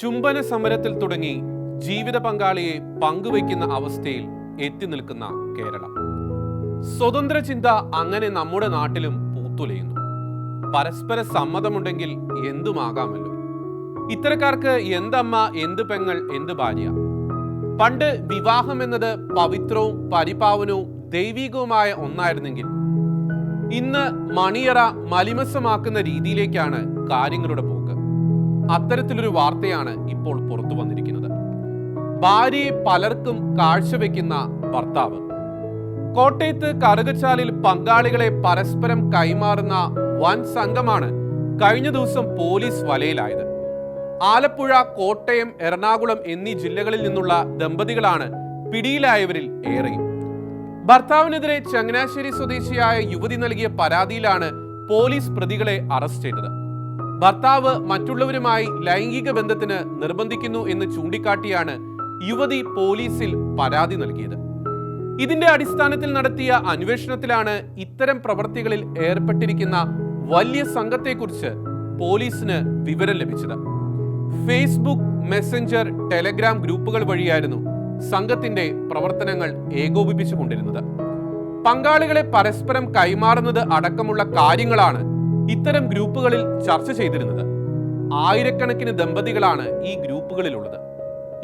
ചുംബന സമരത്തിൽ തുടങ്ങി ജീവിത പങ്കാളിയെ പങ്കുവയ്ക്കുന്ന അവസ്ഥയിൽ എത്തി നിൽക്കുന്ന കേരളം. സ്വതന്ത്ര ചിന്ത അങ്ങനെ നമ്മുടെ നാട്ടിലും പൂത്തുലയുന്നു. പരസ്പര സമ്മതമുണ്ടെങ്കിൽ എന്തുമാകാമല്ലോ? ഇത്തരക്കാർക്ക് എന്തമ്മ എന്ത് പെങ്ങൾ എന്ത് ഭാര്യ? പണ്ട് വിവാഹം എന്നത് പവിത്രവും പരിപാവനവും ദൈവികവുമായ ഒന്നായിരുന്നെങ്കിൽ ഇന്ന് മണിയറ മലിമസമാക്കുന്ന രീതിയിലേക്കാണ് കാര്യങ്ങളുടെ പോക്ക് അത്തരത്തിലൊരു വാർത്തയാണ് ഇപ്പോൾ പുറത്തു വന്നിരിക്കുന്നത്. ഭാര്യയെ പലർക്കും കാഴ്ചവെക്കുന്ന ഭർത്താവ്. കോട്ടയത്ത് കറുകച്ചാലിൽ പങ്കാളികളെ പരസ്പരം കൈമാറുന്ന വൻ സംഘമാണ് കഴിഞ്ഞ ദിവസം പോലീസ് വലയിലായത്. ആലപ്പുഴ കോട്ടയം എറണാകുളം എന്നീ ജില്ലകളിൽ നിന്നുള്ള ദമ്പതികളാണ് പിടിയിലായവരിൽ ഏറെയും. ഭർത്താവിനെതിരെ ചങ്ങനാശ്ശേരി സ്വദേശിയായ യുവതി നൽകിയ പരാതിയിലാണ് പോലീസ് പ്രതികളെ അറസ്റ്റ് ചെയ്തത്. ഭർത്താവ് മറ്റുള്ളവരുമായി ലൈംഗിക ബന്ധത്തിന് നിർബന്ധിക്കുന്നു എന്ന് ചൂണ്ടിക്കാട്ടിയാണ് യുവതി പോലീസിൽ പരാതി നൽകിയത്. ഇതിന്റെ അടിസ്ഥാനത്തിൽ നടത്തിയ അന്വേഷണത്തിലാണ് ഇത്തരം പ്രവൃത്തികളിൽ ഏർപ്പെട്ടിരിക്കുന്ന വലിയ സംഘത്തെക്കുറിച്ച് പോലീസിന് വിവരം ലഭിച്ചത്. ഫേസ്ബുക്ക് മെസ്സഞ്ചർ ടെലഗ്രാം ഗ്രൂപ്പുകൾ വഴിയായിരുന്നു സംഘത്തിന്റെ പ്രവർത്തനങ്ങൾ ഏകോപിപ്പിച്ചുകൊണ്ടിരുന്നത്. പങ്കാളികളെ പരസ്പരം കൈമാറുന്നത് അടക്കമുള്ള കാര്യങ്ങളാണ് ഇത്തരം ഗ്രൂപ്പുകളിൽ ചർച്ച ചെയ്തിരുന്നത് ആയിരക്കണക്കിന് ദമ്പതികളാണ് ഈ ഗ്രൂപ്പുകളിലുള്ളത്.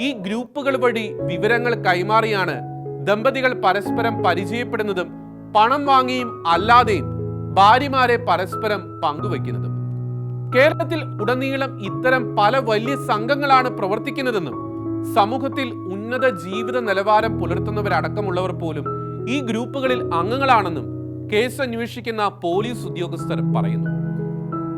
ഈ ഗ്രൂപ്പുകൾ വഴി വിവരങ്ങൾ കൈമാറിയാണ് ദമ്പതികൾ പരസ്പരം പരിചയപ്പെടുന്നതും പണം വാങ്ങിയും അല്ലാതെയും ഭാര്യമാരെ പരസ്പരം പങ്കുവെക്കുന്നതും കേരളത്തിൽ ഉടനീളം ഇത്തരം പല വലിയ സംഘങ്ങളാണ് പ്രവർത്തിക്കുന്നതെന്നും സമൂഹത്തിൽ ഉന്നത ജീവിത നിലവാരം പുലർത്തുന്നവരടക്കമുള്ളവർ പോലും ഈ ഗ്രൂപ്പുകളിൽ അംഗങ്ങളാണെന്നും കേസ് അന്വേഷിക്കുന്ന പോലീസ് ഉദ്യോഗസ്ഥർ പറയുന്നു.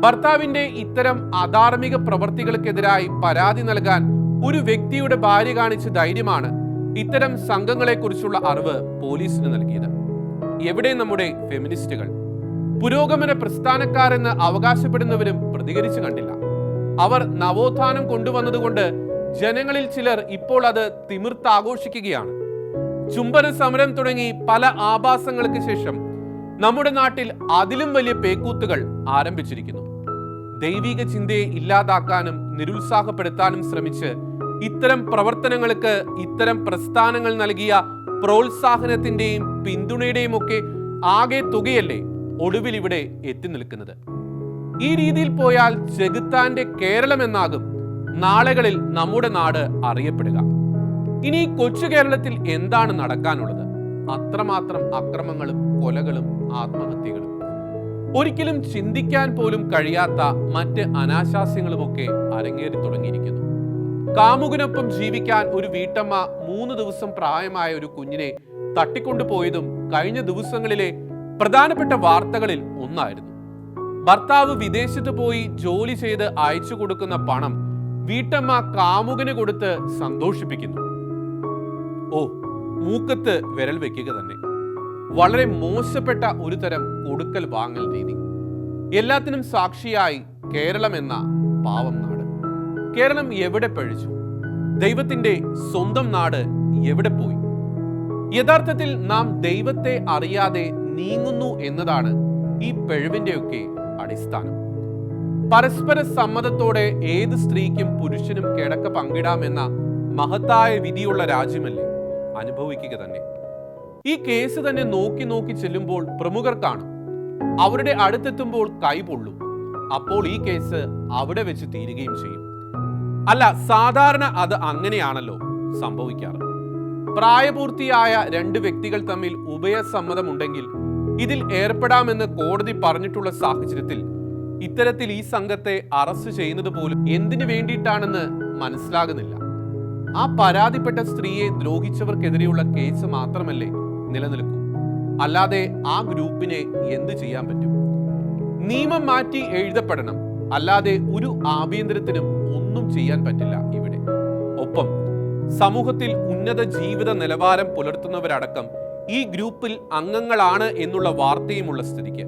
ഭർത്താവിന്റെ ഇത്തരം അധാർമിക പ്രവർത്തികൾക്കെതിരായി പരാതി നൽകാൻ ഒരു വ്യക്തിയുടെ ഭാര്യ കാണിച്ച ധൈര്യമാണ് ഇത്തരം സംഘങ്ങളെക്കുറിച്ചുള്ള അറിവ് പോലീസിന് നൽകിയത്. എവിടെ നമ്മുടെ ഫെമിനിസ്റ്റുകൾ? പുരോഗമന പ്രസ്ഥാനക്കാരെന്ന് അവകാശപ്പെടുന്നവരും പ്രതികരിച്ചു കണ്ടില്ല. അവർ നവോത്ഥാനം കൊണ്ടുവന്നതുകൊണ്ട് ജനങ്ങളിൽ ചിലർ ഇപ്പോൾ അത് തിമിർത്താഘോഷിക്കുകയാണ്. ചുംബന സമരം തുടങ്ങി പല ആഭാസങ്ങൾക്ക് ശേഷം നമ്മുടെ നാട്ടിൽ അതിലും വലിയ പേക്കൂത്തുകൾ ആരംഭിച്ചിരിക്കുന്നു. ദൈവിക ചിന്തയെ ഇല്ലാതാക്കാനും നിരുത്സാഹപ്പെടുത്താനും ശ്രമിച്ച് ഇത്തരം പ്രവർത്തനങ്ങൾക്ക് ഇത്തരം പ്രസ്ഥാനങ്ങൾ നൽകിയ പ്രോത്സാഹനത്തിന്റെയും പിന്തുണയുടെയും ഒക്കെ ആകെ തുകയല്ലേ ഒടുവിൽ ഇവിടെ എത്തി നിൽക്കുന്നത്. ഈ രീതിയിൽ പോയാൽ ചെകുത്താന്റെ കേരളം എന്നാകും നാളുകളിൽ നമ്മുടെ നാട് അറിയപ്പെടുക. ഇനി കൊച്ചു കേരളത്തിൽ എന്താണ് നടക്കാനുള്ളത്? അത്രമാത്രം അക്രമങ്ങളും കൊലകളും ആത്മഹത്യകളും. ഒരിക്കലും ചിന്തിക്കാൻ പോലും കഴിയാത്ത മറ്റ് അനാശാസ്യങ്ങളുമൊക്കെ അരങ്ങേറി തുടങ്ങിയിരിക്കുന്നു. കാമുകനൊപ്പം ജീവിക്കാൻ ഒരു വീട്ടമ്മ മൂന്ന് ദിവസം പ്രായമായ ഒരു കുഞ്ഞിനെ തട്ടിക്കൊണ്ടുപോയതും കഴിഞ്ഞ ദിവസങ്ങളിലെ പ്രധാനപ്പെട്ട വാർത്തകളിൽ ഒന്നായിരുന്നു. ഭർത്താവ് വിദേശത്ത് പോയി ജോലി ചെയ്ത് അയച്ചു കൊടുക്കുന്ന പണം വീട്ടമ്മ കാമുകന് കൊടുത്ത് സന്തോഷിപ്പിക്കുന്നു. ഓ മൂക്കത്ത് വിരൽ വെക്കുക തന്നെ. വളരെ മോശപ്പെട്ട ഒരു തരം കൊടുക്കൽ വാങ്ങൽ രീതി. എല്ലാത്തിനും സാക്ഷിയായി കേരളം എന്ന പാവം നാട്. കേരളം എവിടെ പഴിച്ചു? ദൈവത്തിന്റെ സ്വന്തം നാട് എവിടെ പോയി? യഥാർത്ഥത്തിൽ നാം ദൈവത്തെ അറിയാതെ നീങ്ങുന്നു എന്നതാണ് ഈ പിഴവിന്റെയൊക്കെ അടിസ്ഥാനം. പരസ്പര സമ്മതത്തോടെ ഏത് സ്ത്രീക്കും പുരുഷനും കിടക്ക പങ്കിടാമെന്ന മഹത്തായ വിധിയുള്ള രാജ്യമല്ലേ അനുഭവിക്കുക തന്നെ. ഈ കേസ് തന്നെ നോക്കി നോക്കി ചെല്ലുമ്പോൾ പ്രമുഖർ കാണും. അവരുടെ അടുത്തെത്തുമ്പോൾ കൈപൊള്ളും അപ്പോൾ ഈ കേസ് അവിടെ വെച്ച് തീരുകയും ചെയ്യും. അല്ല സാധാരണ അത് അങ്ങനെയാണല്ലോ സംഭവിക്കാറ്. പ്രായപൂർത്തിയായ രണ്ട് വ്യക്തികൾ തമ്മിൽ ഉഭയസമ്മതമുണ്ടെങ്കിൽ ഇതിൽ ഏർപ്പെടാമെന്ന് കോടതി പറഞ്ഞിട്ടുള്ള സാഹചര്യത്തിൽ ഇത്തരത്തിൽ ഈ സംഘത്തെ അറസ്റ്റ് ചെയ്യുന്നത് പോലും എന്തിനു വേണ്ടിയിട്ടാണെന്ന് മനസ്സിലാകുന്നില്ല. ആ പരാതിപ്പെട്ട സ്ത്രീയെ ദ്രോഹിച്ചവർക്കെതിരെയുള്ള കേസ് മാത്രമല്ലേ നിലനിൽക്കൂ. അല്ലാതെ ആ ഗ്രൂപ്പിനെ എന്ത് ചെയ്യാൻ പറ്റും? നിയമം മാറ്റി എഴുതപ്പെടണം. അല്ലാതെ ഒരു ആഭ്യന്തരത്തിനും ഒന്നും ചെയ്യാൻ പറ്റില്ല ഇവിടെ. ഒപ്പം സമൂഹത്തിൽ ഉന്നത ജീവിത നിലവാരം പുലർത്തുന്നവരടക്കം ഈ ഗ്രൂപ്പിൽ അംഗങ്ങളാണ് എന്നുള്ള വാർത്തയുമുള്ള സ്ഥിതിക്ക്.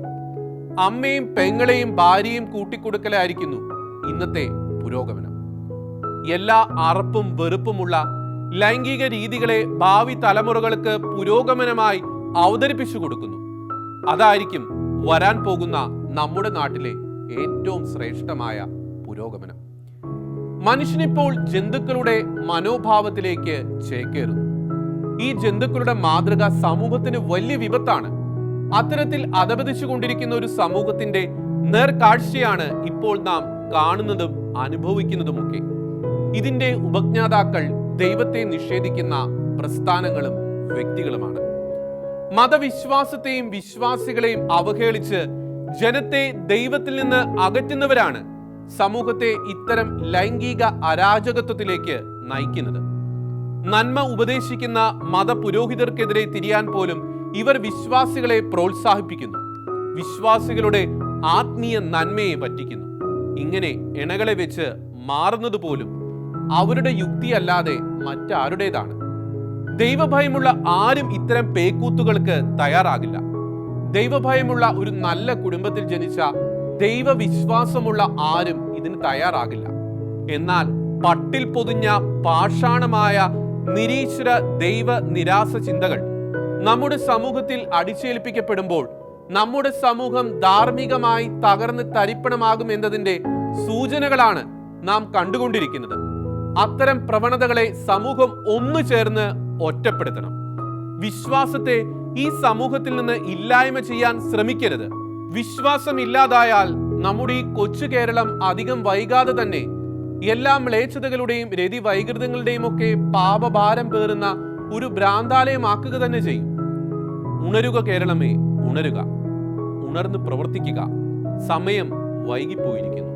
അമ്മയും പെങ്ങളെയും ഭാര്യയും കൂട്ടിക്കൊടുക്കലായിരിക്കുന്നു ഇന്നത്തെ പുരോഗമനം. എല്ലാ അറപ്പും വെറുപ്പുമുള്ള ലൈംഗിക രീതികളെ ഭാവി തലമുറകൾക്ക് പുരോഗമനമായി അവതരിപ്പിച്ചു കൊടുക്കുന്നു. അതായിരിക്കും വരാൻ പോകുന്ന നമ്മുടെ നാട്ടിലെ ഏറ്റവും ശ്രേഷ്ഠമായ പുരോഗമനം. മനുഷ്യനിപ്പോൾ ജന്തുക്കളുടെ മനോഭാവത്തിലേക്ക് ചേക്കേറുന്നു. ഈ ജന്തുക്കളുടെ മാതൃക സമൂഹത്തിന് വലിയ വിപത്താണ്. അത്തരത്തിൽ അധപതിച്ചുകൊണ്ടിരിക്കുന്ന ഒരു സമൂഹത്തിന്റെ നേർക്കാഴ്ചയാണ് ഇപ്പോൾ നാം കാണുന്നതും അനുഭവിക്കുന്നതുമൊക്കെ. ഇതിന്റെ ഉപജ്ഞാതാക്കൾ ദൈവത്തെ നിഷേധിക്കുന്ന പ്രസ്ഥാനങ്ങളും വ്യക്തികളുമാണ്. മതവിശ്വാസത്തെയും വിശ്വാസികളെയും അവഹേളിച്ച് ജനത്തെ ദൈവത്തിൽ നിന്ന് അകറ്റുന്നവരാണ് സമൂഹത്തെ ഇത്തരം ലൈംഗിക അരാജകത്വത്തിലേക്ക് നയിക്കുന്നത്. നന്മ ഉപദേശിക്കുന്ന മതപുരോഹിതർക്കെതിരെ തിരിയാൻ പോലും ഇവർ വിശ്വാസികളെ പ്രോത്സാഹിപ്പിക്കുന്നു. വിശ്വാസികളുടെ ആത്മീയ നന്മയെ പറ്റിക്കുന്നു. ഇങ്ങനെ ഇണകളെ വെച്ച് മാറുന്നത് പോലും അവരുടെ യുക്തിയല്ലാതെ മറ്റാരുടേതാണ്. ദൈവഭയമുള്ള ആരും ഇത്തരം പേക്കൂത്തുകൾക്ക് തയ്യാറാകില്ല. ദൈവഭയമുള്ള ഒരു നല്ല കുടുംബത്തിൽ ജനിച്ച ദൈവവിശ്വാസമുള്ള ആരും ഇതിന് തയ്യാറാകില്ല. എന്നാൽ പട്ടിൽ പൊതിഞ്ഞ പാഷാണമായ നിരീശ്വര ദൈവ നിരാശ ചിന്തകൾ നമ്മുടെ സമൂഹത്തിൽ അടിച്ചേൽപ്പിക്കപ്പെടുമ്പോൾ നമ്മുടെ സമൂഹം ധാർമ്മികമായി തകർന്ന് തരിപ്പണമാകും എന്നതിന്റെ സൂചനകളാണ് നാം കണ്ടുകൊണ്ടിരിക്കുന്നത്. അത്തരം പ്രവണതകളെ സമൂഹം ഒന്നു ചേർന്ന് ഒറ്റപ്പെടുത്തണം. വിശ്വാസത്തെ ഈ സമൂഹത്തിൽ നിന്ന് ഇല്ലായ്മ ചെയ്യാൻ ശ്രമിക്കരുത്. വിശ്വാസം ഇല്ലാതായാൽ നമ്മുടെ ഈ കൊച്ചു കേരളം അധികം വൈകാതെ തന്നെ എല്ലാ മ്ലേച്ഛതകളുടെയും രതി വൈകൃതങ്ങളുടെയും ഒക്കെ പാപഭാരം പേറുന്ന ഒരു ഭ്രാന്താലയമാക്കുക തന്നെ ചെയ്യും. ഉണരുക കേരളമേ ഉണരുക. ഉണർന്ന് പ്രവർത്തിക്കുക. സമയം വൈകിപ്പോയിരിക്കുന്നു.